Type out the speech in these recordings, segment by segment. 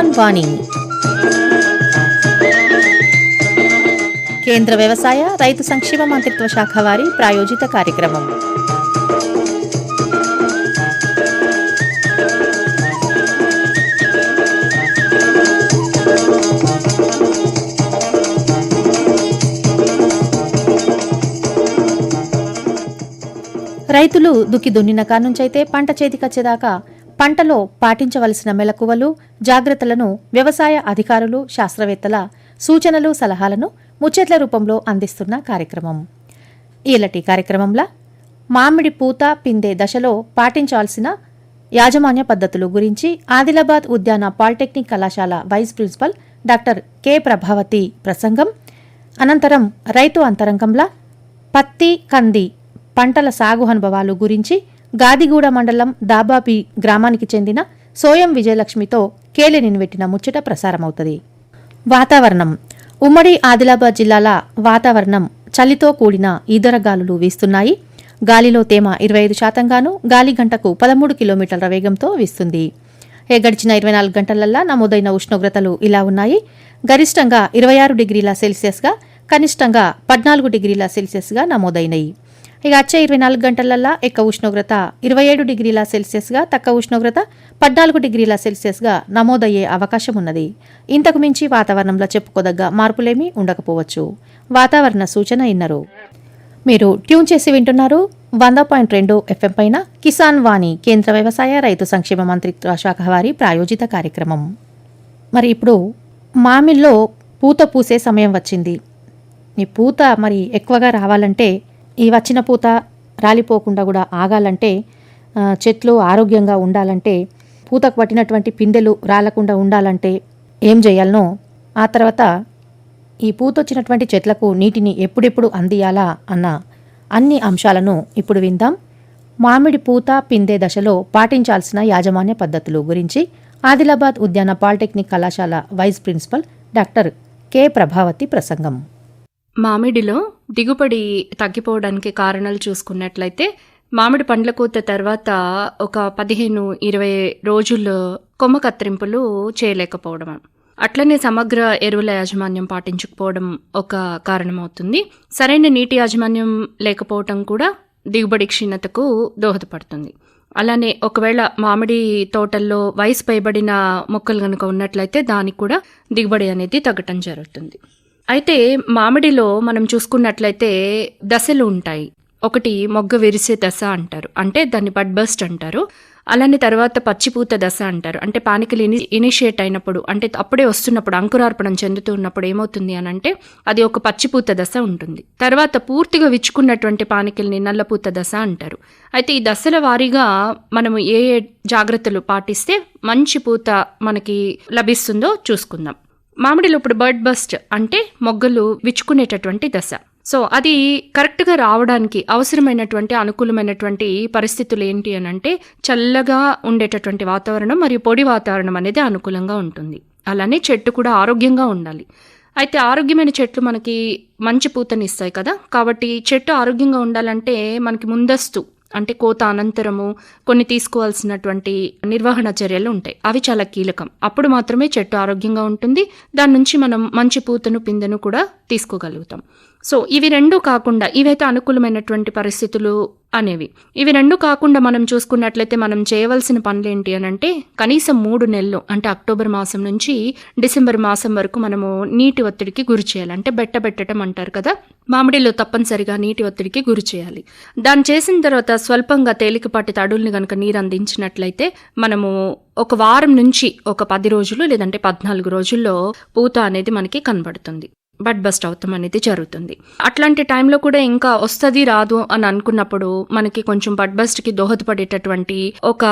కిసాన్ వాణి. కేంద్ర వ్యవసాయ రైతు సంక్షేమ మంత్రిత్వ శాఖ వారి ప్రాయోజిత కార్యక్రమం. రైతులు దుక్కి దున్నిన కానుంచైతే పంట చేతికొచ్చేదాకా పంటలో పాటించవలసిన మెలకువలు జాగ్రత్తలను వ్యవసాయ అధికారులు శాస్త్రవేత్తల సూచనలు సలహాలను ముచ్చట్ల రూపంలో అందిస్తున్న కార్యక్రమం. ఈలటి కార్యక్రమంలో మామిడి పూత పిందే దశలో పాటించాల్సిన యాజమాన్య పద్ధతులు గురించి ఆదిలాబాద్ ఉద్యాన పాలిటెక్నిక్ కళాశాల vice principal doctor K Prabhavathi ప్రసంగం. అనంతరం రైతు అంతరంగంలా పత్తి కంది పంటల సాగు అనుభవాలు గురించి గాదిగూడ మండలం దాబాబి గ్రామానికి చెందిన సోయం విజయలక్ష్మితో కేలి ముచ్చట ప్రసారమవుతుంది. వాతావరణం. ఉమ్మడి ఆదిలాబాద్ జిల్లాల వాతావరణం చలితో కూడిన ఈదరగాలులు వీస్తున్నాయి. గాలిలో తేమ ఇరవై ఐదు శాతంగాను గాలి గంటకు పదమూడు కిలోమీటర్ల వేగంతో వీస్తుంది. ఏ గడిచిన ఇరవై నాలుగు గంటలల్లా నమోదైన ఉష్ణోగ్రతలు ఇలా ఉన్నాయి. గరిష్టంగా ఇరవై ఆరు డిగ్రీల సెల్సియస్గా కనిష్టంగా పద్నాలుగు డిగ్రీల సెల్సియస్గా నమోదైనాయి. ఇక వచ్చే ఇరవై నాలుగు గంటలల్లా ఎక్కువ ఉష్ణోగ్రత ఇరవై ఏడు డిగ్రీల సెల్సియస్గా తక్కువ ఉష్ణోగ్రత పద్నాలుగు డిగ్రీల సెల్సియస్గా నమోదయ్యే అవకాశం ఉన్నది. ఇంతకు మించి వాతావరణంలో చెప్పుకోదగ్గ మార్పులేమీ ఉండకపోవచ్చు. వాతావరణ సూచన ఇన్నరు. మీరు ట్యూన్ చేసి వింటున్నారు వంద పాయింట్ రెండు ఎఫ్ఎం పైన కిసాన్ వాణి కేంద్ర వ్యవసాయ రైతు సంక్షేమ మంత్రిత్వ శాఖ వారి ప్రాయోజిత కార్యక్రమం. మరి ఇప్పుడు మామిల్లో పూత పూసే సమయం వచ్చింది. ఈ పూత మరి ఎక్కువగా రావాలంటే ఈ వచ్చిన పూత రాలిపోకుండా కూడా ఆగాలంటే చెట్లు ఆరోగ్యంగా ఉండాలంటే పూతకు పట్టినటువంటి పిందెలు రాలకుండా ఉండాలంటే ఏం చేయాలనో ఆ తర్వాత ఈ పూతొచ్చినటువంటి చెట్లకు నీటిని ఎప్పుడెప్పుడు అందియాలా అన్న అన్ని అంశాలను ఇప్పుడు విందాం. మామిడి పూత పిందే దశలో పాటించాల్సిన యాజమాన్య పద్ధతులు గురించి ఆదిలాబాద్ ఉద్యాన పాలిటెక్నిక్ కళాశాల vice principal doctor K. Prabhavathi ప్రసంగం. మామిడిలో దిగుబడి తగ్గిపోవడానికి కారణాలు చూసుకున్నట్లయితే మామిడి పండ్ల కోత తర్వాత ఒక పదిహేను ఇరవై రోజుల్లో కొమ్మ కత్తిరింపులు చేయలేకపోవడం. అట్లనే సమగ్ర ఎరువుల యాజమాన్యం పాటించకపోవడం ఒక కారణమవుతుంది. సరైన నీటి యాజమాన్యం లేకపోవడం కూడా దిగుబడి క్షీణతకు దోహదపడుతుంది. అలానే ఒకవేళ మామిడి తోటల్లో వయసు పైబడిన మొక్కలు కనుక ఉన్నట్లయితే దానికి కూడా దిగుబడి అనేది తగ్గటం జరుగుతుంది. అయితే మామిడిలో మనం చూసుకున్నట్లయితే దశలు ఉంటాయి. ఒకటి మొగ్గ విరిసే దశ అంటారు. అంటే దాన్ని బడ్ బస్ట్ అంటారు. అలానే తర్వాత పచ్చిపూత దశ అంటారు. అంటే పానికలు ఇని ఇనిషియేట్ అయినప్పుడు అంటే అప్పుడే వస్తున్నప్పుడు అంకురార్పణం చెందుతూ ఉన్నప్పుడు ఏమవుతుంది అని అంటే అది ఒక పచ్చిపూత దశ ఉంటుంది. తర్వాత పూర్తిగా విచ్చుకున్నటువంటి పానికల్ని నల్లపూత దశ అంటారు. అయితే ఈ దశల వారీగా మనము ఏ ఏ జాగ్రత్తలు పాటిస్తే మంచి పూత మనకి లభిస్తుందో చూసుకుందాం. మామిడిలో ఇప్పుడు బర్డ్ బస్ట్ అంటే మొగ్గలు విచ్చుకునేటటువంటి దశ. సో అది కరెక్ట్గా రావడానికి అవసరమైనటువంటి అనుకూలమైనటువంటి పరిస్థితులు ఏంటి అని అంటే చల్లగా ఉండేటటువంటి వాతావరణం మరియు పొడి వాతావరణం అనేది అనుకూలంగా ఉంటుంది. అలానే చెట్టు కూడా ఆరోగ్యంగా ఉండాలి. అయితే ఆరోగ్యమైన చెట్లు మనకి మంచి పూతనిస్తాయి కదా. కాబట్టి చెట్టు ఆరోగ్యంగా ఉండాలంటే మనకి ముందస్తు అంటే కోత అనంతరము కొన్ని తీసుకోవాల్సినటువంటి నిర్వహణ చర్యలు ఉంటాయి. అవి చాలా కీలకం. అప్పుడు మాత్రమే చెట్టు ఆరోగ్యంగా ఉంటుంది. దాని నుంచి మనం మంచి పూతను పిందెను కూడా తీసుకోగలుగుతాం. సో ఇవి రెండు కాకుండా ఇవైతే అనుకూలమైనటువంటి పరిస్థితులు అనేవి. ఇవి రెండు కాకుండా మనం చూసుకున్నట్లయితే మనం చేయవలసిన పనులు ఏంటి అని అంటే కనీసం మూడు నెలలు అంటే అక్టోబర్ మాసం నుంచి డిసెంబర్ మాసం వరకు మనము నీటి ఒత్తిడికి గురి చేయాలి. అంటే బెట్ట పెట్టడం అంటారు కదా మామిడిలో తప్పనిసరిగా నీటి ఒత్తిడికి గురి చేయాలి. దాన్ని చేసిన తర్వాత స్వల్పంగా తేలికపాటి తడుల్ని కనుక నీరు అందించినట్లయితే మనము ఒక వారం నుంచి ఒక పది రోజులు లేదంటే పద్నాలుగు రోజుల్లో పూత అనేది మనకి కనబడుతుంది. బడ్ బస్ట్ అవుతాం అనేది జరుగుతుంది. అట్లాంటి టైంలో కూడా ఇంకా వస్తుంది రాదు అని అనుకున్నప్పుడు మనకి కొంచెం బడ్ బస్ట్కి దోహదపడేటటువంటి ఒక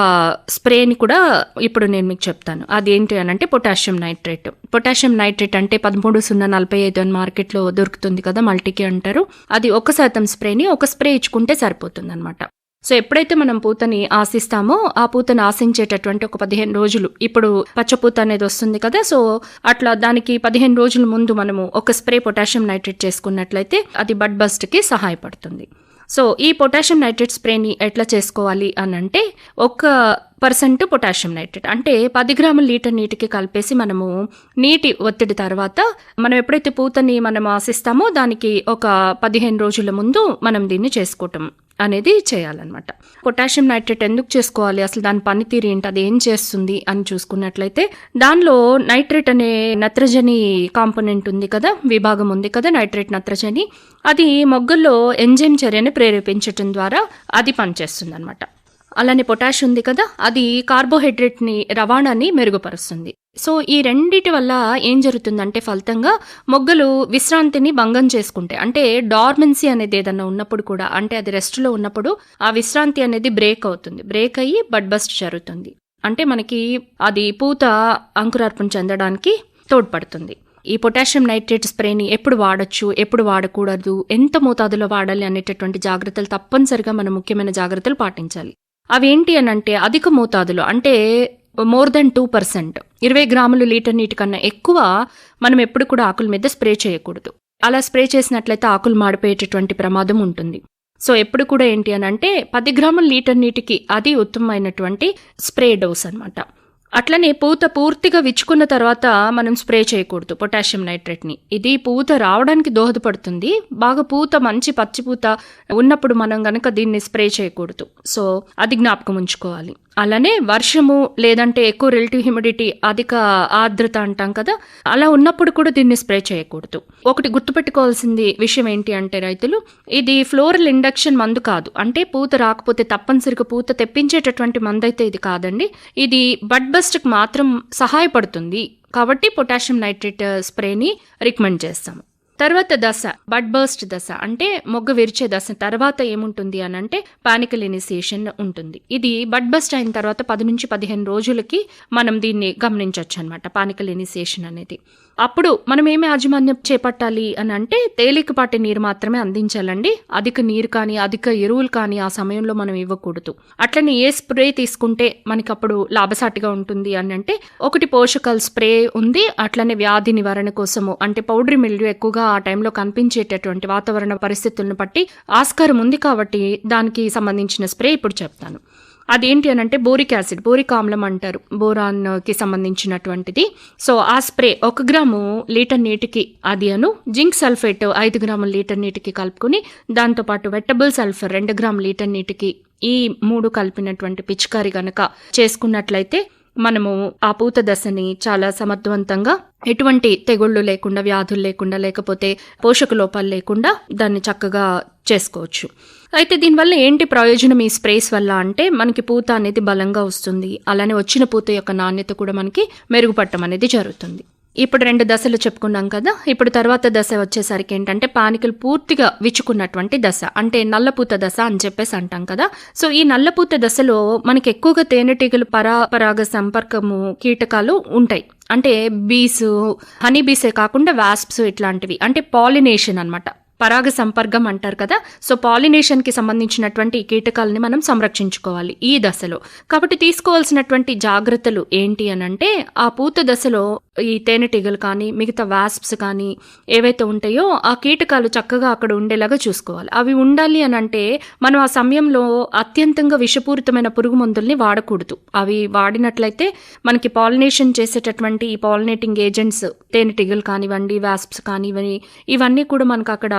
స్ప్రేని కూడా ఇప్పుడు నేను మీకు చెప్తాను. అది ఏంటి అని అంటే పొటాషియం నైట్రేట్. పొటాషియం నైట్రేట్ అంటే పదమూడు సున్నా నలభై ఐదు అని మార్కెట్లో దొరుకుతుంది కదా మల్టీకి అంటారు. అది ఒక శాతం స్ప్రేని ఒక స్ప్రే ఇచ్చుకుంటే సరిపోతుంది అనమాట సో ఎప్పుడైతే మనం పూతని ఆశిస్తామో ఆ పూతను ఆశించేటటువంటి ఒక పదిహేను రోజులు. ఇప్పుడు పచ్చపూత అనేది వస్తుంది కదా సో అట్లా దానికి పదిహేను రోజుల ముందు మనము ఒక స్ప్రే పొటాషియం నైట్రేట్ చేసుకున్నట్లయితే అది బడ్ బస్ట్కి సహాయపడుతుంది. సో ఈ పొటాషియం నైట్రేట్ స్ప్రేని ఎట్లా చేసుకోవాలి అని అంటే ఒక పర్సెంట్ పొటాషియం నైట్రేట్. అంటే పది గ్రాముల లీటర్ నీటికి కలిపేసి మనము నీటి ఒత్తిడి తర్వాత మనం ఎప్పుడైతే పూతని మనం ఆశిస్తామో దానికి ఒక పదిహేను రోజుల ముందు మనం దీన్ని చేసుకోవటం. అనేది చేయాలన్నమాట. పొటాషియం నైట్రేట్ ఎందుకు చేసుకోవాలి? అసలు దాని పనితీరు ఏంటి? అది ఏం చేస్తుంది? అని చూసుకున్నట్లయితే దానిలో నైట్రేట్ అనే నత్రజని కాంపోనెంట్ ఉంది కదా? విభాగం ఉంది కదా నైట్రేట్ నత్రజని? అది మొగ్గల్లో ఎంజైమ్ చర్యని ప్రేరేపించటం ద్వారా అది పనిచేస్తుంది అనమాట అలానే పొటాష్ ఉంది కదా? అది కార్బోహైడ్రేట్ని రవాణాని మెరుగుపరుస్తుంది. సో ఈ రెండిటి వల్ల ఏం జరుగుతుందంటే ఫలితంగా మొగ్గలు విశ్రాంతిని భంగం చేసుకుంటాయి. అంటే డార్మెన్సీ అనేది ఏదన్నా ఉన్నప్పుడు కూడా అంటే అది రెస్ట్లో ఉన్నప్పుడు ఆ విశ్రాంతి అనేది బ్రేక్ అవుతుంది. బ్రేక్ అయ్యి బడ్ బస్ట్ జరుగుతుంది. అంటే మనకి అది పూత అంకురార్పణ చెందడానికి తోడ్పడుతుంది. ఈ పొటాషియం నైట్రేట్ స్ప్రేని ఎప్పుడు వాడొచ్చు ఎప్పుడు వాడకూడదు ఎంత మోతాదులో వాడాలి అనేటటువంటి జాగ్రత్తలు తప్పనిసరిగా మనం ముఖ్యమైన జాగ్రత్తలు పాటించాలి. అవేంటి అని అంటే అధిక మోతాదులో అంటే మోర్ దెన్ టూ పర్సెంట్. ఇరవై గ్రాములు లీటర్ నీటి కన్నా ఎక్కువ మనం ఎప్పుడు కూడా ఆకుల మీద స్ప్రే చేయకూడదు. అలా స్ప్రే చేసినట్లయితే ఆకులు మాడిపోయేటటువంటి ప్రమాదం ఉంటుంది. సో ఎప్పుడు కూడా ఏంటి అని అంటే పది గ్రాముల లీటర్ నీటికి అది ఉత్తమమైనటువంటి స్ప్రే డోస్ అనమాట అట్లనే పూత పూర్తిగా విచ్చుకున్న తర్వాత మనం స్ప్రే చేయకూడదు పొటాషియం నైట్రేట్ని. ఇది పూత రావడానికి దోహదపడుతుంది. బాగా పూత మంచి పచ్చి పూత ఉన్నప్పుడు మనం గనక దీన్ని స్ప్రే చేయకూడదు. సో అది జ్ఞాపకం ఉంచుకోవాలి. అలానే వర్షము లేదంటే ఎక్కువ రిలేటివ్ హ్యూమిడిటీ అధిక ఆర్ద్రత అంటాం కదా అలా ఉన్నప్పుడు కూడా దీన్ని స్ప్రే చేయకూడదు. ఒకటి గుర్తుపెట్టుకోవాల్సింది విషయం ఏంటి అంటే రైతులు ఇది ఫ్లోరల్ ఇండక్షన్ మందు కాదు. అంటే పూత రాకపోతే తప్పనిసరిగా పూత తెప్పించేటటువంటి మందు అయితే ఇది కాదండి. ఇది బడ్ బస్ట్కి మాత్రం సహాయపడుతుంది. కాబట్టి పొటాషియం నైట్రేట్ స్ప్రేని రికమెండ్ చేస్తాము. తర్వాత దశ బడ్ బర్స్ట్ దశ. అంటే మొగ్గ విరిచే దశ. తర్వాత ఏముంటుంది అని అంటే పానికల్ ఇనిషియేషన్ ఉంటుంది. ఇది బడ్ బస్ట్ అయిన తర్వాత పది నుంచి పదిహేను రోజులకి మనం దీన్ని గమనించవచ్చు అనమాట పానికల్ ఇనిషియేషన్ అనేది. అప్పుడు మనం ఏమి యాజమాన్యం చేపట్టాలి అని అంటే తేలికపాటి నీరు మాత్రమే అందించాలండి. అధిక నీరు కానీ అధిక ఎరువులు కానీ ఆ సమయంలో మనం ఇవ్వకూడదు. అట్లనే ఏ స్ప్రే తీసుకుంటే మనకి అప్పుడు లాభసాటిగా ఉంటుంది అని అంటే ఒకటి పోషకాల స్ప్రే ఉంది. అట్లనే వ్యాధి నివారణ కోసము అంటే పౌడర్ మిల్లు ఎక్కువగా ఆ టైంలో కనిపించేటటువంటి వాతావరణ పరిస్థితులను బట్టి ఆస్కారం ఉంది కాబట్టి దానికి సంబంధించిన స్ప్రే ఇప్పుడు చెప్తాను. అదేంటి అని అంటే బోరిక్ యాసిడ్ బోరిక్ ఆమ్లం అంటారు. బోరాన్కి సంబంధించినటువంటిది. సో ఆ స్ప్రే ఒక గ్రాము లీటర్ నీటికి అది అను జింక్ సల్ఫేట్ ఐదు గ్రాముల లీటర్ నీటికి కలుపుకొని దాంతోపాటు వెట్టబుల్ సల్ఫర్ రెండు గ్రాముల లీటర్ నీటికి ఈ మూడు కలిపినటువంటి పిచికారి గనక చేసుకున్నట్లయితే మనము ఆ పూత దశని చాలా సమర్థవంతంగా ఎటువంటి తెగుళ్ళు లేకుండా వ్యాధులు లేకుండా లేకపోతే పోషక లోపాలు లేకుండా దాన్ని చక్కగా చేసుకోవచ్చు. అయితే దీనివల్ల ఏంటి ప్రయోజనం ఈ స్ప్రేస్ వల్ల అంటే మనకి పూత అనేది బలంగా వస్తుంది. అలానే వచ్చిన పూత యొక్క నాణ్యత కూడా మనకి మెరుగుపడటం అనేది జరుగుతుంది. ఇప్పుడు రెండు దశలు చెప్పుకున్నాం కదా. ఇప్పుడు తర్వాత దశ వచ్చేసరికి ఏంటంటే పానికలు పూర్తిగా విచ్చుకున్నటువంటి దశ. అంటే నల్లపూత దశ అని చెప్పేసి అంటాం కదా. సో ఈ నల్లపూత దశలో మనకి ఎక్కువగా తేనెటీగలు పరాపరాగ సంపర్కము కీటకాలు ఉంటాయి. అంటే బీసు హనీ బీసే కాకుండా వాస్ప్స్ ఇట్లాంటివి. అంటే పాలినేషన్ అనమాట పరాగ సంపర్కం అంటారు కదా. సో పాలినేషన్కి సంబంధించినటువంటి కీటకాలని మనం సంరక్షించుకోవాలి ఈ దశలో. కాబట్టి తీసుకోవాల్సినటువంటి జాగ్రత్తలు ఏంటి అని అంటే ఆ పూత దశలో ఈ తేనెటీగలు కానీ మిగతా వాస్ప్స్ కానీ ఏవైతే ఉంటాయో ఆ కీటకాలు చక్కగా అక్కడ ఉండేలాగా చూసుకోవాలి. అవి ఉండాలి అని అంటే మనం ఆ సమయంలో అత్యంతంగా విషపూరితమైన పురుగు మందుల్ని వాడకూడదు. అవి వాడినట్లయితే మనకి పాలినేషన్ చేసేటటువంటి ఈ పాలినేటింగ్ ఏజెంట్స్ తేనెటీగలు కానివ్వండి వాస్ప్స్ కానివ్వండి ఇవన్నీ కూడా మనకు అక్కడ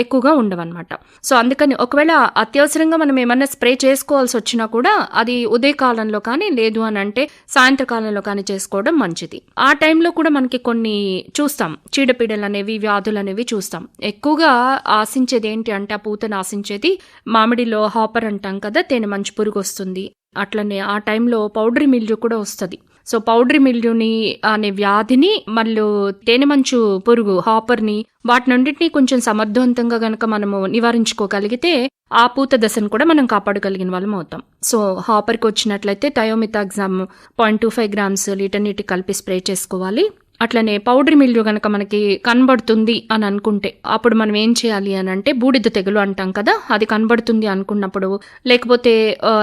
ఎక్కువగా ఉండవన్నమాట. సో అందుకని ఒకవేళ అత్యవసరంగా మనం ఏమన్నా స్ప్రే చేసుకోవాల్సి వచ్చినా కూడా అది ఉదయకాలంలో కానీ లేదు అని అంటే సాయంత్రకాలంలో కానీ చేసుకోవడం మంచిది. ఆ టైంలో కూడా మనకి కొన్ని చూస్తాం. చీడపీడలు అనేవి వ్యాధులు అనేవి చూస్తాం. ఎక్కువగా ఆశించేది ఏంటి అంటే ఆ పూతను ఆశించేది మామిడిలో హాపర్ అంటాం కదా తేనె మంచి పురుగు వస్తుంది. అట్లనే ఆ టైంలో పౌడరీ మిల్లు కూడా వస్తుంది. సో పౌడరీ మిల్లుని అనే వ్యాధిని మళ్ళీ తేనె మంచు పురుగు హాపర్ని వాటినన్నింటినీ కొంచెం సమర్థవంతంగా గనక మనము నివారించుకోగలిగితే ఆ పూత దశను కూడా మనం కాపాడగలిగిన వాళ్ళం అవుతాం. సో హాపర్కి వచ్చినట్లయితే thiamethoxam point two five grams litre నీటి కలిపి స్ప్రే చేసుకోవాలి. అట్లనే పౌడర్ మిల్లు గనక మనకి కనబడుతుంది అని అనుకుంటే అప్పుడు మనం ఏం చేయాలి అని అంటే బూడిద తెగులు అంటాం కదా అది కనబడుతుంది అనుకున్నప్పుడు లేకపోతే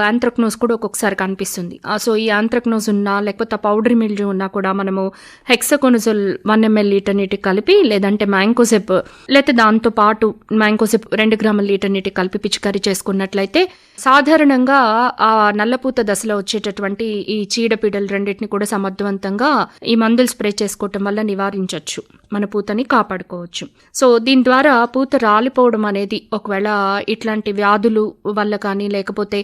ఆంథ్రక్నోస్ కూడా ఒక్కొక్కసారి కనిపిస్తుంది. ఆ, సో ఈ ఆంథ్రక్నోస్ ఉన్నా లేకపోతే పౌడర్ మిల్లు ఉన్నా కూడా మనము హెక్సకోనజోల్ వన్ ఎంఎల్ లీటర్ నీటికి కలిపి లేదంటే మ్యాంకోసెప్ లేకపోతే దాంతో పాటు మ్యాంకోసెప్ రెండు గ్రాముల లీటర్ నీటికి కలిపి పిచికారీ చేసుకున్నట్లయితే సాధారణంగా ఆ నల్లపూత దశలో వచ్చేటటువంటి ఈ చీడపీడలు రెండింటిని కూడా సమర్థవంతంగా ఈ మందులు స్ప్రే చేసుకోవటం వల్ల నివారించవచ్చు మన పూతని కాపాడుకోవచ్చు. సో దీని ద్వారా పూత రాలిపోవడం అనేది ఒకవేళ ఇట్లాంటి వ్యాధులు వల్ల కానీ లేకపోతే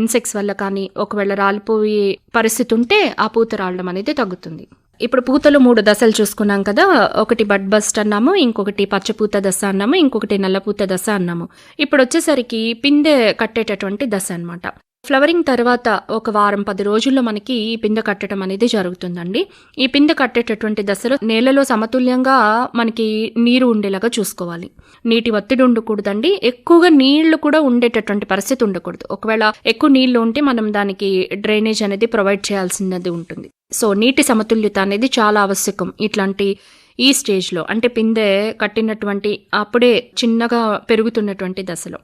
ఇన్సెక్ట్స్ వల్ల కానీ ఒకవేళ రాలిపోయే పరిస్థితి ఉంటే ఆ పూత రాలడం అనేది తగ్గుతుంది. ఇప్పుడు పూతలు మూడు దశలు చూసుకున్నాం కదా ఒకటి బడ్ బస్ట్ అన్నాము ఇంకొకటి పచ్చపూత దశ అన్నాము ఇంకొకటి నల్లపూత దశ అన్నాము. ఇప్పుడు వచ్చేసరికి పిందె కట్టేటటువంటి దశ అన్నమాట. ఫ్లవరింగ్ తర్వాత ఒక వారం పది రోజుల్లో మనకి ఈ పిందె కట్టడం అనేది జరుగుతుందండి. ఈ పిందె కట్టేటటువంటి దశలో నేలలో సమతుల్యంగా మనకి నీరు ఉండేలాగా చూసుకోవాలి. నీటి ఒత్తిడి ఉండకూడదండి. ఎక్కువగా నీళ్ళు కూడా ఉండేటటువంటి పరిస్థితి ఉండకూడదు. ఒకవేళ ఎక్కువ నీళ్ళు ఉంటే మనం దానికి డ్రైనేజ్ అనేది ప్రొవైడ్ చేయాల్సినది ఉంటుంది. సో నీటి సమతుల్యత అనేది చాలా ఆవశ్యకం ఇట్లాంటి ఈ స్టేజ్లో. అంటే పిందె కట్టినటువంటి అప్పుడే చిన్నగా పెరుగుతున్నటువంటి దశలో.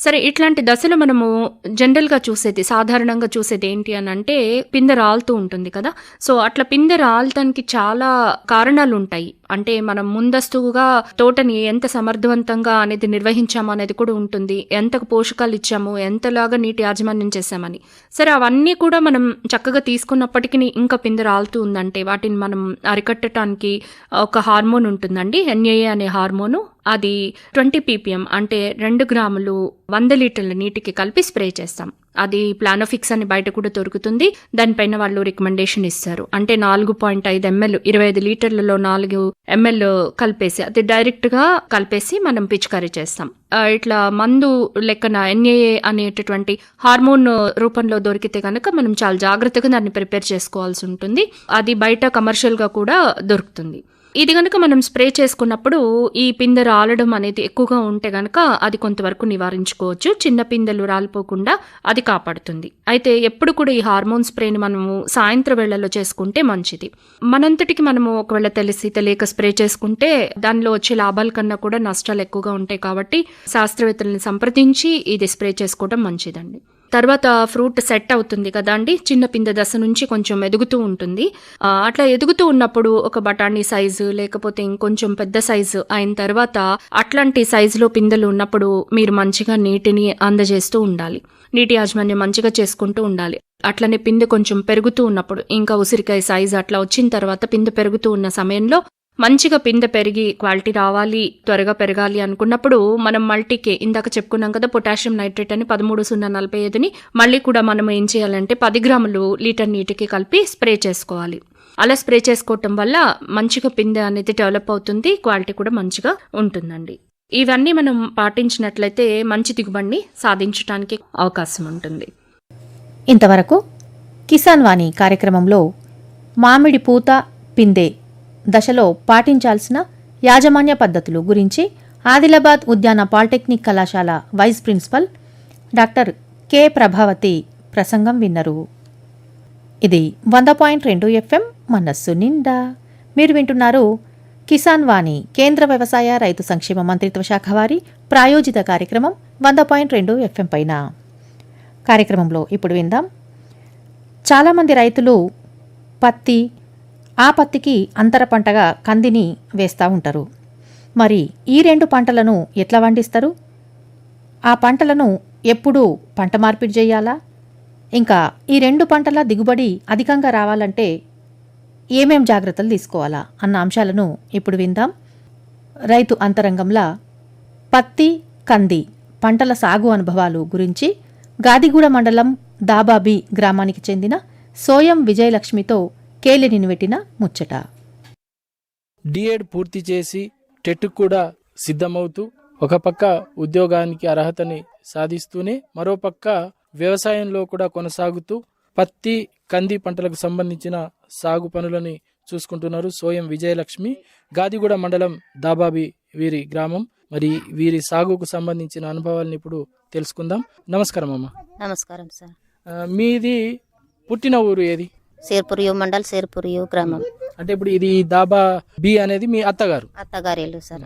సరే ఇట్లాంటి దశలు మనము జనరల్గా చూసేది సాధారణంగా చూసేది ఏంటి అని అంటే పిందె రాలుతూ ఉంటుంది కదా. సో అట్లా పిందె రాలటానికి చాలా కారణాలు ఉంటాయి అంటే మనం ముందస్తుగా తోటని ఎంత సమర్థవంతంగా అనేది నిర్వహించాము అనేది కూడా ఉంటుంది. ఎంత పోషకాలు ఇచ్చాము ఎంతలాగా నీటి యాజమాన్యం చేశామని. సరే అవన్నీ కూడా మనం చక్కగా తీసుకున్నప్పటికీ ఇంకా పిందె రాలుతూ ఉందంటే వాటిని మనం అరికట్టడానికి ఒక హార్మోన్ ఉంటుందండి. ఎన్ఏఏ అనే హార్మోను. అది ట్వంటీ పీపీఎం అంటే రెండు గ్రాములు వంద లీటర్ల నీటికి కలిపి స్ప్రే చేస్తాం. అది ప్లానోఫిక్స్ అని బయట కూడా దొరుకుతుంది. దానిపైన వాళ్ళు రికమెండేషన్ ఇస్తారు. అంటే నాలుగు పాయింట్ ఐదు ఎంఎల్ ఇరవై ఐదు లీటర్లలో నాలుగు ఎంఎల్ కలిపేసి అది డైరెక్ట్గా కలిపేసి మనం పిచికారీ చేస్తాం. ఇట్లా మందు లెక్కన ఎన్ఏఏ అనేటటువంటి హార్మోన్ రూపంలో దొరికితే కనుక మనం చాలా జాగ్రత్తగా దాన్ని ప్రిపేర్ చేసుకోవాల్సి ఉంటుంది. అది బయట కమర్షియల్గా కూడా దొరుకుతుంది. ఇది కనుక మనం స్ప్రే చేసుకున్నప్పుడు ఈ పిందె రాలడం అనేది ఎక్కువగా ఉంటే గనక అది కొంతవరకు నివారించుకోవచ్చు. చిన్న పిందెలు రాలిపోకుండా అది కాపాడుతుంది. అయితే ఎప్పుడు కూడా ఈ హార్మోన్ స్ప్రేని మనము సాయంత్రం వేళల్లో చేసుకుంటే మంచిది. మనంతటికి మనము ఒకవేళ తెలిసి తెలియక స్ప్రే చేసుకుంటే దానిలో వచ్చే లాభాల కన్నా కూడా నష్టాలు ఎక్కువగా ఉంటాయి కాబట్టి శాస్త్రవేత్తలని సంప్రదించి ఇది స్ప్రే చేసుకోవడం మంచిదండి. తర్వాత ఫ్రూట్ సెట్ అవుతుంది కదా అండి. చిన్న పింద దశ నుంచి కొంచెం ఎదుగుతూ ఉంటుంది. అట్లా ఎదుగుతూ ఉన్నప్పుడు ఒక బఠానీ సైజు లేకపోతే ఇంకొంచెం పెద్ద సైజు అయిన తర్వాత అట్లాంటి సైజులో పిందెలు ఉన్నప్పుడు మీరు మంచిగా నీటిని అందజేస్తూ ఉండాలి. నీటి యాజమాన్యం మంచిగా చేసుకుంటూ ఉండాలి. అట్లనే పిందె కొంచెం పెరుగుతూ ఉన్నప్పుడు ఇంకా ఉసిరికాయ సైజు అట్లా వచ్చిన తర్వాత పిందె పెరుగుతూ ఉన్న సమయంలో మంచిగా పిందె పెరిగి క్వాలిటీ రావాలి త్వరగా పెరగాలి అనుకున్నప్పుడు మనం మల్టీకే ఇందాక చెప్పుకున్నాం కదా పొటాషియం నైట్రేట్ అని పదమూడు సున్నా నలభై ఐదుని మళ్ళీ కూడా మనం ఏం చేయాలంటే పది గ్రాములు లీటర్ నీటికి కలిపి స్ప్రే చేసుకోవాలి. అలా స్ప్రే చేసుకోవటం వల్ల మంచిగా పిందె అనేది డెవలప్ అవుతుంది క్వాలిటీ కూడా మంచిగా ఉంటుందండి. ఇవన్నీ మనం పాటించినట్లయితే మంచి దిగుబడిని సాధించడానికి అవకాశం ఉంటుంది. ఇంతవరకు కిసాన్ వాణి కార్యక్రమంలో మామిడి పూత పిందే దశలో పాటించాల్సిన యాజమాన్య పద్ధతులు గురించి ఆదిలాబాద్ ఉద్యాన పాలిటెక్నిక్ కళాశాల vice principal doctor K Prabhavathi ప్రసంగం విన్నరు. ఇది వంద పాయింట్ రెండు ఎఫ్ఎం మనస్సు నిండా. మీరు వింటున్నారు కిసాన్ వాణి కేంద్ర వ్యవసాయ రైతు సంక్షేమ మంత్రిత్వ శాఖ వారి ప్రాయోజిత కార్యక్రమం వంద పాయింట్ రెండు ఎఫ్ఎం పైన. కార్యక్రమంలో ఇప్పుడు విందాం. చాలామంది రైతులు పత్తి ఆ పత్తికి అంతర పంటగా కందిని వేస్తూ ఉంటారు. మరి ఈ రెండు పంటలను ఎట్లా పండిస్తారు ఆ పంటలను ఎప్పుడు పంట మార్పిడి చేయాలా? ఇంకా ఈ రెండు పంటల దిగుబడి అధికంగా రావాలంటే ఏమేం జాగ్రత్తలు తీసుకోవాలా అన్న అంశాలను ఇప్పుడు విందాం. రైతు అంతరంగంలా పత్తి కంది పంటల సాగు అనుభవాలు గురించి గాదిగూడ మండలం దాబాబి గ్రామానికి చెందిన సోయం విజయలక్ష్మితో కేలిని పెట్టిన ముచ్చట. డిఎడ్ పూర్తి చేసి టెట్ కూడా సిద్ధమవుతూ ఒక పక్క ఉద్యోగానికి అర్హతని సాధిస్తూనే మరో పక్క వ్యవసాయంలో కూడా కొనసాగుతూ పత్తి కంది పంటలకు సంబంధించిన సాగు పనులని చూసుకుంటున్నారు సోయం విజయలక్ష్మి. గాదిగూడ మండలం దాబాబి వీరి గ్రామం. మరి వీరి సాగుకు సంబంధించిన అనుభవాలను ఇప్పుడు తెలుసుకుందాం. నమస్కారం అమ్మ. నమస్కారం సార్. మీది పుట్టిన ఊరు ఏది? సేర్పురియు మండల్ సేర్పురియు గ్రామం అంటే ఇప్పుడు ఇది దాబా బి అనేది మీ అత్తగారు? అత్తగారి ఇల్లు సార్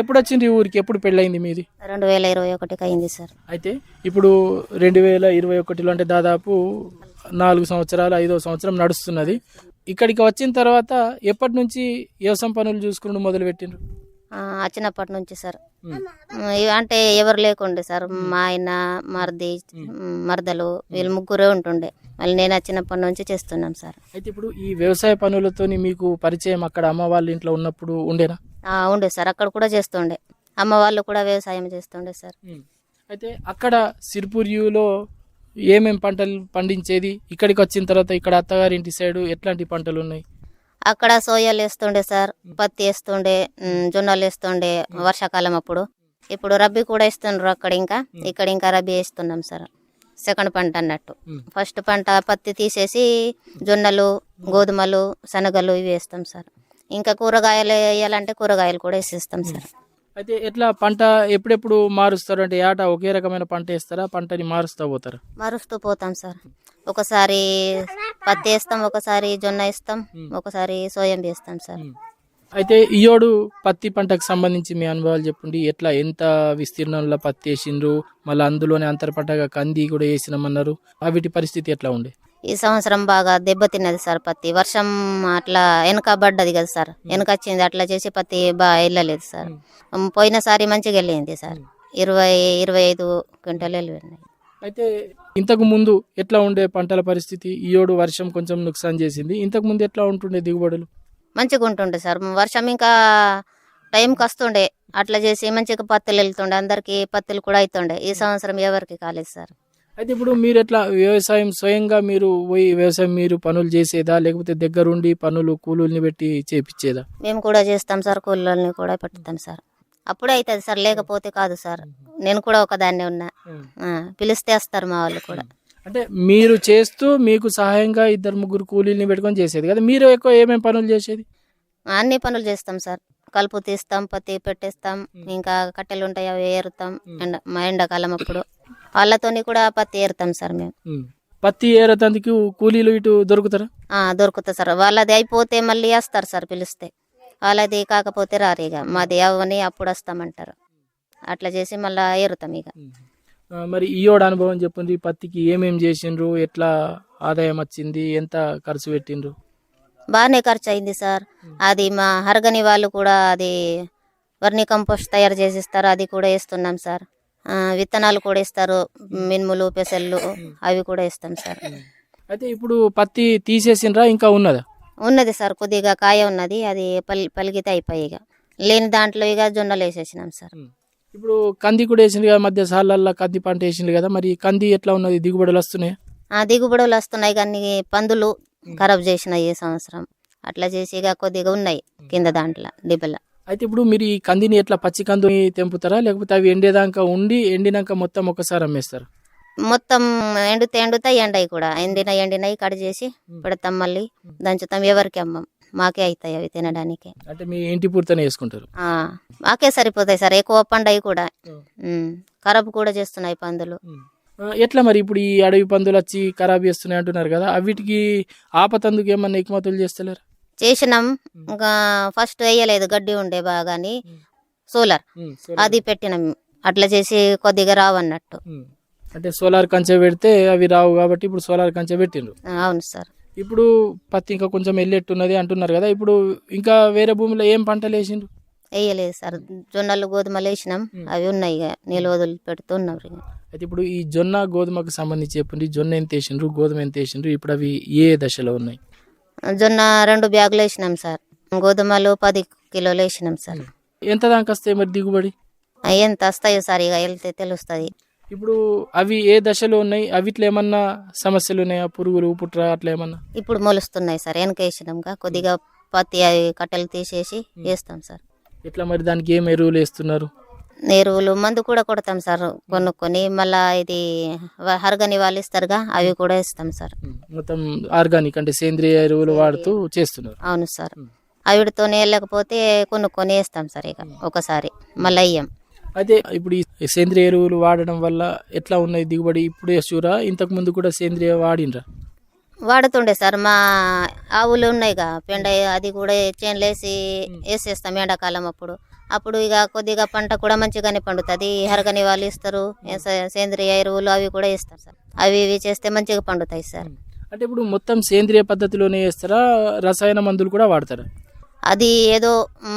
ఎప్పుడు వచ్చింది ఊరికి? ఎప్పుడు పెళ్ళయింది మీది? రెండు వేల ఇరవై ఒకటికి అయింది సార్. అయితే ఇప్పుడు రెండు వేల ఇరవై ఒకటిలో అంటే దాదాపు నాలుగు సంవత్సరాలు ఐదో సంవత్సరం నడుస్తున్నది. ఇక్కడికి వచ్చిన తర్వాత ఎప్పటి నుంచి వ్యవసాయం పనులు చూసుకుని మొదలు పెట్టిండ్రు వచ్చినప్పటి నుంచి సార్. అంటే ఎవరు లేకుండే సార్. మా ఆయన మరిది మరదలు వీళ్ళు ముగ్గురే ఉంటుండే. మళ్ళీ నేను వచ్చినప్పటి నుంచి చేస్తున్నాం సార్. అయితే ఇప్పుడు ఈ వ్యవసాయ పనులతోని మీకు పరిచయం అక్కడ అమ్మ వాళ్ళ ఇంట్లో ఉన్నప్పుడు ఉండేనా? ఆ, ఉండే సార్. అక్కడ కూడా చేస్తుండే. అమ్మ వాళ్ళు కూడా వ్యవసాయం చేస్తుండే సార్. అయితే అక్కడ సిర్పూర్యులో ఏమేం పంటలు పండించేది? ఇక్కడికి వచ్చిన తర్వాత ఇక్కడ అత్తగారింటి సైడు ఎట్లాంటి పంటలు ఉన్నాయి? అక్కడ సోయాలు వేస్తుండే సార్ పత్తి వేస్తుండే జొన్నలు వేస్తుండే వర్షాకాలం అప్పుడు. ఇప్పుడు రబ్బీ కూడా వేస్తుండ్రు అక్కడ ఇంకా. ఇక్కడ ఇంకా రబ్బీ వేస్తున్నాం సార్. సెకండ్ పంట అన్నట్టు. ఫస్ట్ పంట పత్తి తీసేసి జొన్నలు గోధుమలు శనగలు ఇవి వేస్తాం సార్. ఇంకా కూరగాయలు వేయాలంటే కూరగాయలు కూడా వేసేస్తాం సార్. అయితే ఎట్లా పంట ఎప్పుడెప్పుడు మారుస్తారు? అంటే ఏటా ఒకే రకమైన పంట వేస్తారా? పంటని మారుస్తా పోతారా? మారుస్తూ పోతాం సార్. ఒకసారి పత్తి వేస్తాం ఒకసారి జొన్న వేస్తాం ఒకసారి సోయం వేస్తాం సార్. అయితే ఈయోడు పత్తి పంటకు సంబంధించి మీ అనుభవాలు చెప్పండి. ఎట్లా ఎంత విస్తీర్ణంలో పత్తి వేసిండ్రు? మళ్ళీ అందులోనే అంతర పంటగా కంది కూడా వేసినామన్నారు. వీటి పరిస్థితి ఎట్లా ఉండే? ఈ సంవత్సరం బాగా దెబ్బతిన్నది సార్ పత్తి. వర్షం అట్లా వెనక పడ్డది కదా సార్. వెనక వచ్చింది అట్లా చేసి పత్తి బాగా వెళ్ళలేదు సార్. పోయినసారి మంచిగా వెళ్ళింది సార్. ఇరవై ఇరవై ఐదు క్వింటాలు వెళ్ళినాయి. అయితే ఇంతకు ముందు ఎట్లా ఉండే పంటల పరిస్థితి? ఈయోడు వర్షం కొంచెం నుక్సాన్ చేసింది. ఇంతకు ముందు ఎట్లా ఉంటుండే దిగుబడులు? మంచిగా ఉంటుండే సార్. వర్షం ఇంకా టైంకి వస్తుండే. అట్లా చేసి మంచిగా పత్తులు వెళ్తుండే. అందరికి పత్తులు కూడా అవుతుండే ఈ సంవత్సరం ఎవరికి కాలేదు సార్. అయితే ఇప్పుడు మీరు ఎట్లా వ్యవసాయం స్వయంగా మీరు పోయి వ్యవసాయం మీరు పనులు చేసేదా? లేకపోతే దగ్గరుండి పనులు కూలీల్ని పెట్టి చేపించేదా మేము కూడా చేస్తాం సార్ కూలీలని కూడా పెట్టుతాం సార్. అప్పుడే అవుతుంది సార్ లేకపోతే కాదు సార్. నేను కూడా ఒకదాన్నే ఉన్నా. ఆ, పిలిస్తే వస్తారు మా వాళ్ళు కూడా. అంటే మీరు చేస్తూ మీకు సహాయంగా ఇద్దరు ముగ్గురు కూలీల్ని పెట్టుకొని చేసేది కదా? మీరు ఎక్కువ ఏమేమి పనులు చేసేది? అన్ని పనులు చేస్తాం సార్. కలుపు తీస్తాం పత్తి పెట్టేస్తాం ఇంకా కట్టెలు ఉంటాయి అవి ఏరుతాం ఎండ మా ఎండాకాలం అప్పుడు. వాళ్ళతోని కూడా పత్తి ఏరుతాం సార్ మేము. పత్తి ఏరతందుకు కూలీలు ఇటు దొరుకుతారా? ఆ, దొరుకుతుంది సార్. వాళ్ళది అయిపోతే మళ్ళీ వేస్తారు సార్ పిలిస్తే. వాళ్ళది కాకపోతే రారు ఇక. మాది అవని అప్పుడు వస్తామంటారు. అట్లా చేసి మళ్ళీ ఏరుతాం ఇక. మరి ఈయోడు అనుభవం చెప్పండి పత్తికి ఏమేం చేసిండ్రు ఎట్లా ఆదాయం వచ్చింది ఎంత ఖర్చు పెట్టిండ్రు? బాగానే ఖర్చు అయింది సార్. అది మా హరగని వాళ్ళు కూడా అది వర్ని కంపోస్ట్ తయారు చేసిస్తారు అది కూడా వేస్తున్నాం సార్. విత్తనాలు కూడా ఇస్తారు. మినుములు పెసళ్ళు అవి కూడా ఇస్తాం సార్. అయితే ఇప్పుడు పత్తి తీసేసిండ్రా ఇంకా ఉన్నదా? ఉన్నది సార్ కొద్దిగా కాయ ఉన్నది అది పల్ పలిగితే అయిపోయి ఇక. లేని దాంట్లో ఇక జొన్నలు వేసేసినాం సార్. ఇప్పుడు కంది కూడా వేసిండ్రు కదా మధ్య సార్లల్లో కంది పంట వేసిండ్రు కదా మరి కంది ఎట్లా ఉన్నది దిగుబడులు వస్తున్నాయి? ఆ దిగుబడులు వస్తున్నాయి కానీ పందులు ఖరాబ్ చేసినాయి ఈ సంవత్సరం. అట్లా చేసి ఇక కొద్దిగా ఉన్నాయి కింద దాంట్లో డిబ్బల అయితే ఇప్పుడు మీరు ఈ కందిని ఎట్లా పచ్చి కందిని తెంపుతారా? లేకపోతే అవి ఎండేదాకా ఉండి ఎండినాక మొత్తం ఒకసారి అమ్మేస్తారు? మొత్తం ఎండితే ఎండుతాయి ఎండాయి కూడా. ఎండిన ఎండినవి కట్ చేసి పెడతాం మళ్ళీ. దంచుతాం ఎవరికి అమ్మం. మాకే అవుతాయి అవి తినడానికి. అంటే మీ ఇంటి పూర్తనే వేసుకుంటారు మాకే సరిపోతాయి సార్. ఎక్కువ పండయి కూడా. ఖరాబ్ కూడా చేస్తున్నాయి పందులు. ఎట్లా మరి ఇప్పుడు ఈ అడవి పందులు వచ్చి ఖరాబ్ చేస్తున్నాయి అంటున్నారు కదా అవిటికి ఆపతందుకు ఏమన్నా ఎగుమతులు చేస్తలేరు? చేసినాం. ఇంకా ఫస్ట్ వేయలేదు గడ్డి ఉండే బాగాని. సోలార్. అది పెట్టినాం. అట్లా చేసి కొద్దిగా రావన్నట్టు. అంటే సోలార్ కంచె పెడితే అవి రావు కాబట్టి ఇప్పుడు సోలార్ కంచె పెట్టిండ్రు. అవును సార్. ఇప్పుడు పత్తి ఇంకా కొంచెం వెళ్ళేట్టున్నది అంటున్నారు కదా ఇప్పుడు ఇంకా వేరే భూమిలో ఏం పంటలు వేసిండ్రు? వేయలేదు సార్. జొన్నలు గోధుమలు వేసినాం. అవి ఉన్నాయి ఇక. నిల్వదులు పెడుతున్నాం ఇక. అయితే ఇప్పుడు ఈ జొన్న గోధుమకు సంబంధించి చెప్పండి. జొన్న ఎంత వేసిండ్రు గోధుమ ఎంత వేసిండ్రు? ఇప్పుడు అవి ఏ దశలో ఉన్నాయి? జొన్న రెండు బ్యాగులు వేసినాం సార్. గోధుమలు పది కిలోలు వేసినాం సార్. ఎంత దాకా వస్తాయి మరి దిగుబడి? ఎంత వస్తాయో సార్ ఇక వెళ్తే తెలుస్తుంది. ఇప్పుడు అవి ఏ దశలో ఉన్నాయి? అవిట్లో ఏమన్నా సమస్యలు ఉన్నాయా? పురుగులు పుట్ర అట్లా ఏమన్నా? ఇప్పుడు మొలుస్తున్నాయి సార్. వెనక వేసినాంగా కొద్దిగా పత్తి అవి కట్టెలు తీసేసి వేస్తాం సార్. ఎట్లా మరి దానికి ఏం ఎరువులు వేస్తున్నారు? ఎరువులు మందు కూడా కొడతాం సార్. కొనుక్కొని మళ్ళా ఇది హరగని వాళ్ళు ఇస్తారుగా అవి కూడా ఇస్తాం సార్. మొత్తం ఆర్గానిక్ అంటే సేంద్రియ ఎరువులు వాడుతూ చేస్తున్నారు. అవును సార్. అవిటితోనే వెళ్ళకపోతే కొనుక్కొని వేస్తాం సార్ ఇక ఒకసారి. మళ్ళీ అయ్యాం అయితే ఇప్పుడు ఈ సేంద్రియ ఎరువులు వాడడం వల్ల ఎట్లా ఉన్నాయి దిగుబడి? ఇప్పుడు వేస్తురా ఇంతకు ముందు కూడా సేంద్రియ వాడినరా? వాడుతుండే సార్. మా ఆవులు ఉన్నాయిగా పెండ అది కూడా చేనులు వేసి వేసేస్తాం ఎండాకాలం అప్పుడు. అప్పుడు ఇక కొద్దిగా పంట కూడా మంచిగానే పండుతుంది. హరగని వాళ్ళు ఇస్తారు. సేంద్రియ ఎరువులు అవి కూడా ఇస్తారు సార్. అవి ఇవి చేస్తే మంచిగా పండుతాయి సార్. అంటే ఇప్పుడు మొత్తం సేంద్రియ పద్ధతిలోనే వేస్తారా రసాయన మందులు కూడా వాడతారా? అది ఏదో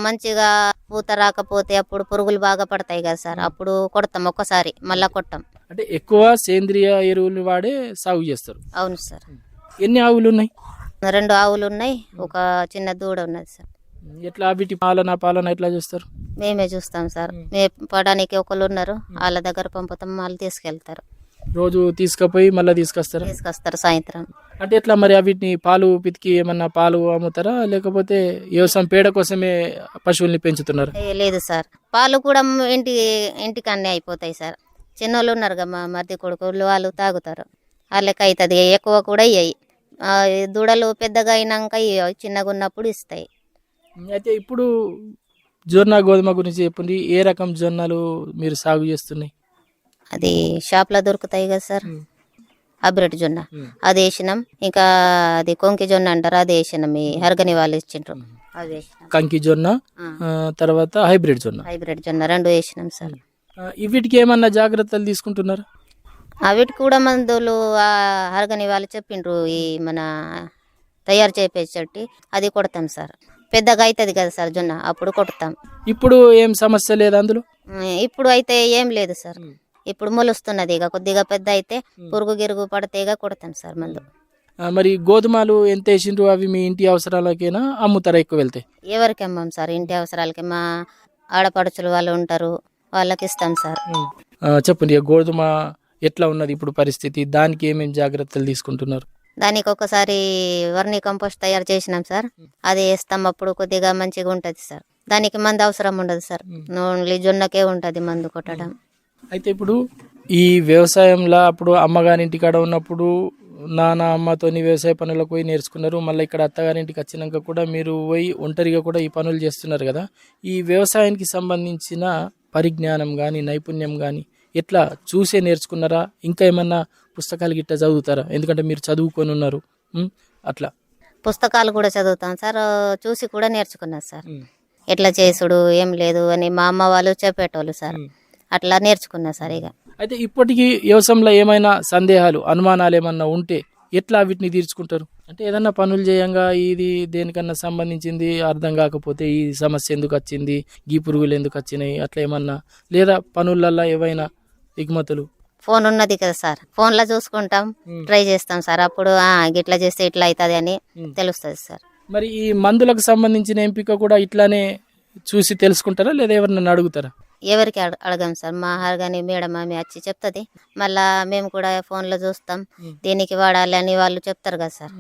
మంచిగా పూత రాకపోతే అప్పుడు పురుగులు బాగా పడతాయి కదా సార్. అప్పుడు కొడతాం ఒక్కసారి మళ్ళా కొట్టాం. అంటే ఎక్కువ సేంద్రియ ఎరువులు వాడే సాగు చేస్తారు. అవును సార్. ఎన్ని ఆవులు ఉన్నాయి? రెండు ఆవులు ఉన్నాయి. ఒక చిన్న దూడ ఉన్నది సార్. ఎట్లా వీటి పాలన పాలన ఎట్లా చేస్తారు? మేమే చూస్తాం సార్. మేపడానికి ఒకళ్ళు ఉన్నారు వాళ్ళ దగ్గర పంపుతాం వాళ్ళు తీసుకెళ్తారు. రోజు తీసుకుపోయి మళ్ళీ తీసుకొస్తారా? తీసుకొస్తారు సాయంత్రం. అంటే ఎట్లా మరి వీటిని పాలు పితికి ఏమన్నా పాలు అమ్ముతారా? లేకపోతే వ్యవసాయం పేడ కోసమే పశువుల్ని పెంచుతున్నారా? లేదు సార్. పాలు కూడా ఇంటి ఇంటికి అన్నీ అయిపోతాయి సార్. చిన్నోళ్ళు ఉన్నారు కదా మా మరిది కొడుకులు వాళ్ళు తాగుతారు. వాళ్ళకి అవుతుంది ఎక్కువ కూడా ఇయ్యాయి. దూడలు పెద్దగా అయినాక చిన్నగా ఉన్నప్పుడు ఇస్తాయి. అయితే ఇప్పుడు జొన్న గోధుమ గురించి చెప్పండి. ఏ రకం జొన్నలు మీరు సాగు చేస్తున్నాయి? అది షాప్లో దొరుకుతాయి కదా సార్. హైబ్రిడ్ జొన్న. అది వేసినాం. ఇంకా అది కొంకి జొన్న అంటారు అది వేసినాం. ఈ హరగని వాళ్ళు ఇచ్చిండ్రు. వేసినాం. కంకి జొన్న తర్వాత హైబ్రిడ్ జొన్న. హైబ్రిడ్ జొన్న రెండు వేసినాం సార్. వీటికి ఏమన్నా జాగ్రత్తలు తీసుకుంటున్నారా? వీటికి కూడా మందులు ఆ హరగని వాళ్ళు చెప్పిండ్రు. ఈ మన తయారు చేపేసట్టి అది కొడతాం సార్. పెద్దగా అవుతుంది కదా సార్ జొన్న అప్పుడు కొడతాం. ఇప్పుడు ఏం సమస్య లేదు అందులో? ఇప్పుడు అయితే ఏం లేదు సార్. ఇప్పుడు మొలుస్తున్నది ఇక కొద్దిగా పెద్ద అయితే పురుగు గిరుగు పడితే ఇక కొడతాం సార్ మందు. మరి గోధుమలు ఎంత వేసిండ్రు? అవి మీ ఇంటి అవసరాలకైనా? అమ్ముతారా ఎక్కువ వెళ్తే? ఎవరికి అమ్మం సార్? ఇంటి అవసరాలకి మా ఆడపడుచులు వాళ్ళు ఉంటారు వాళ్ళకి ఇస్తాం సార్. ఆ, చెప్పండి ఇక గోధుమ ఎట్లా ఉన్నది ఇప్పుడు పరిస్థితి? దానికి ఏమేమి జాగ్రత్తలు తీసుకుంటున్నారు? దానికి ఒకసారి వర్ణి కంపోస్ట్ తయారు చేసినాం సార్. అది వేస్తాం అప్పుడు కొద్దిగా మంచిగా ఉంటుంది సార్. దానికి మందు అవసరం ఉండదు సార్. ఓన్లీ జొన్నకే ఉంటుంది మందు కొట్టడం. అయితే ఇప్పుడు ఈ వ్యవసాయంలో అప్పుడు అమ్మగారింటి కాడ ఉన్నప్పుడు నాన్న అమ్మతోని వ్యవసాయ పనులకు పోయి నేర్చుకున్నారు. మళ్ళీ ఇక్కడ అత్తగారింటికి వచ్చినాక కూడా మీరు పోయి ఒంటరిగా కూడా ఈ పనులు చేస్తున్నారు కదా. ఈ వ్యవసాయానికి సంబంధించిన పరిజ్ఞానం కానీ నైపుణ్యం కానీ ఎట్లా చూసే నేర్చుకున్నారా? ఇంకా ఏమన్నా పుస్తకాలు గిట్ట చదువుతారా? ఎందుకంటే మీరు చదువుకొని ఉన్నారు? అట్లా. పుస్తకాలు కూడా చదువుతాం సార్. చూసి కూడా నేర్చుకున్నాం సార్. ఎట్లా చేసుడు ఏం లేదు అని మా అమ్మ వాళ్ళు చెప్పేటోళ్ళు సార్. అట్లా నేర్చుకున్నా సార్ ఇక. అయితే ఇప్పటికీ వ్యవసాయంలో ఏమైనా సందేహాలు అనుమానాలు ఏమన్నా ఉంటే ఎట్లా వీటిని తీర్చుకుంటారు? అంటే ఏదన్నా పనులు చేయంగా ఇది దేనికన్నా సంబంధించింది అర్థం కాకపోతే ఈ సమస్య ఎందుకు వచ్చింది గీ పురుగులు ఎందుకు వచ్చినాయి అట్లా ఏమన్నా లేదా పనులల్లో ఏవైనా దిగుమతులు ఫోన్ ఉన్నది కదా సార్. ఫోన్లో చూసుకుంటాం ట్రై చేస్తాం సార్. అప్పుడు ఆ, గిట్లా చేస్తే ఇట్లా అవుతుంది అని తెలుస్తుంది సార్. మరి ఈ మందులకు సంబంధించిన ఎంపిక కూడా ఇట్లానే చూసి తెలుసుకుంటారా లేదా ఎవరినైనా అడుగుతారా? ఎవరికి అడ- అడగం సార్. మా హరగాని మేడం ఆమె వచ్చి చెప్తుంది. మళ్ళా మేము కూడా ఫోన్లో చూస్తాం. దీనికి వాడాలి అని వాళ్ళు చెప్తారు కదా సార్.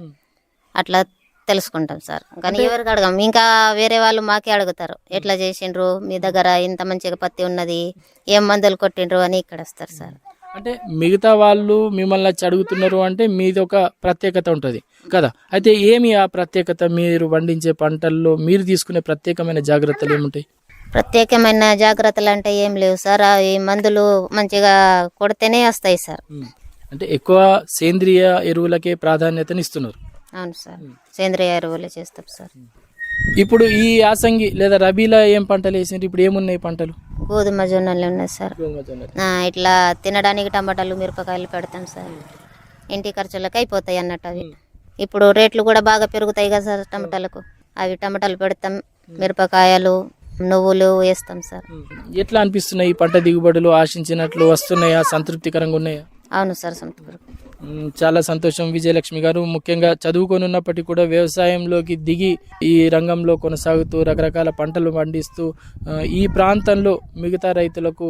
అట్లా తెలుసుకుంటాం సార్. కానీ ఎవరికి అడగం. ఇంకా వేరే వాళ్ళు మాకే అడుగుతారు. ఎట్లా చేసిండ్రు? మీ దగ్గర ఇంత మంచిగా పత్తి ఉన్నది. ఏం మందులు కొట్టిండ్రు అని ఇక్కడ వస్తారు సార్. అంటే మిగతా వాళ్ళు మిమ్మల్ని వచ్చి అడుగుతున్నారు అంటే మీది ఒక ప్రత్యేకత ఉంటుంది కదా? అయితే ఏమి ఆ ప్రత్యేకత? మీరు పండించే పంటల్లో మీరు తీసుకునే ప్రత్యేకమైన జాగ్రత్తలు ఏముంటాయి? ప్రత్యేకమైన జాగ్రత్తలు అంటే ఏం లేవు సార్. ఈ మందులు మంచిగా కొడితేనే వస్తాయి సార్. అంటే ఎక్కువ సేంద్రియ ఎరువులకే ప్రాధాన్యతనిస్తున్నారు. అవును సార్. సేంద్రియ ఎరువులు చేస్తాం సార్. ఇప్పుడు ఈ యాసంగి లేదా రబీలో ఏం పంటలు వేసిండ్రు? ఇప్పుడు ఏమున్నాయి పంటలు? గోధుమ జొన్నలు ఉన్నాయి సార్. ఆ, ఇట్లా తినడానికి టమాటాలు మిరపకాయలు పెడతాం సార్. ఇంటి ఖర్చులకు అయిపోతాయి అన్నట్టు అవి. ఇప్పుడు రేట్లు కూడా బాగా పెరుగుతాయి కదా సార్ టమాటాలకు. అవి టమాటాలు పెడతాం మిరపకాయలు నువ్వులు వేస్తాం సార్. ఎట్లా అనిపిస్తున్నాయి ఈ పంట దిగుబడులు? ఆశించినట్లు వస్తున్నాయా? సంతృప్తికరంగా ఉన్నాయా? అవును సార్ సంతృప్తి చాలా సంతోషం. విజయలక్ష్మి గారు ముఖ్యంగా చదువుకొని ఉన్నప్పటికీ కూడా వ్యవసాయంలోకి దిగి ఈ రంగంలో కొనసాగుతూ రకరకాల పంటలు పండిస్తూ ఈ ప్రాంతంలో మిగతా రైతులకు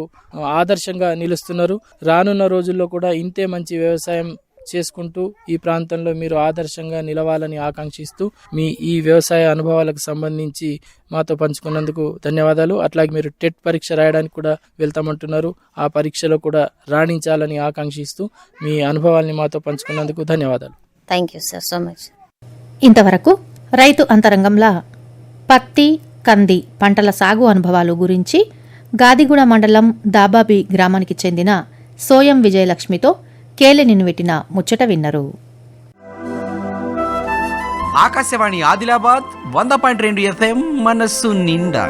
ఆదర్శంగా నిలుస్తున్నారు. రానున్న రోజుల్లో కూడా ఇంతే మంచి వ్యవసాయం చేసుకుంటూ ఈ ప్రాంతంలో మీరు ఆదర్శంగా నిలవాలని ఆకాంక్షిస్తూ మీ ఈ వ్యవసాయ అనుభవాలకు సంబంధించి మాతో పంచుకున్నందుకు ధన్యవాదాలు. అట్లాగే మీరు టెట్ పరీక్ష రాయడానికి కూడా వెళ్తామంటున్నారు. ఆ పరీక్షలో కూడా రాణించాలని ఆకాంక్షిస్తూ మీ అనుభవాల్ని మాతో పంచుకున్నందుకు ధన్యవాదాలు. Thank you sir so much ఇంతవరకు రైతు అంతరంగంలో పత్తి కంది పంటల సాగు అనుభవాలు గురించి గాదిగూడ మండలం దాబాబి గ్రామానికి చెందిన సోయం విజయలక్ష్మితో కేలె నిన్నువెట్టిన ముచ్చట విన్నరు. ఆకాశవాణి ఆదిలాబాద్ వంద పాయింట్ రెండు ఎఫ్ఎం మనస్సు నిండా.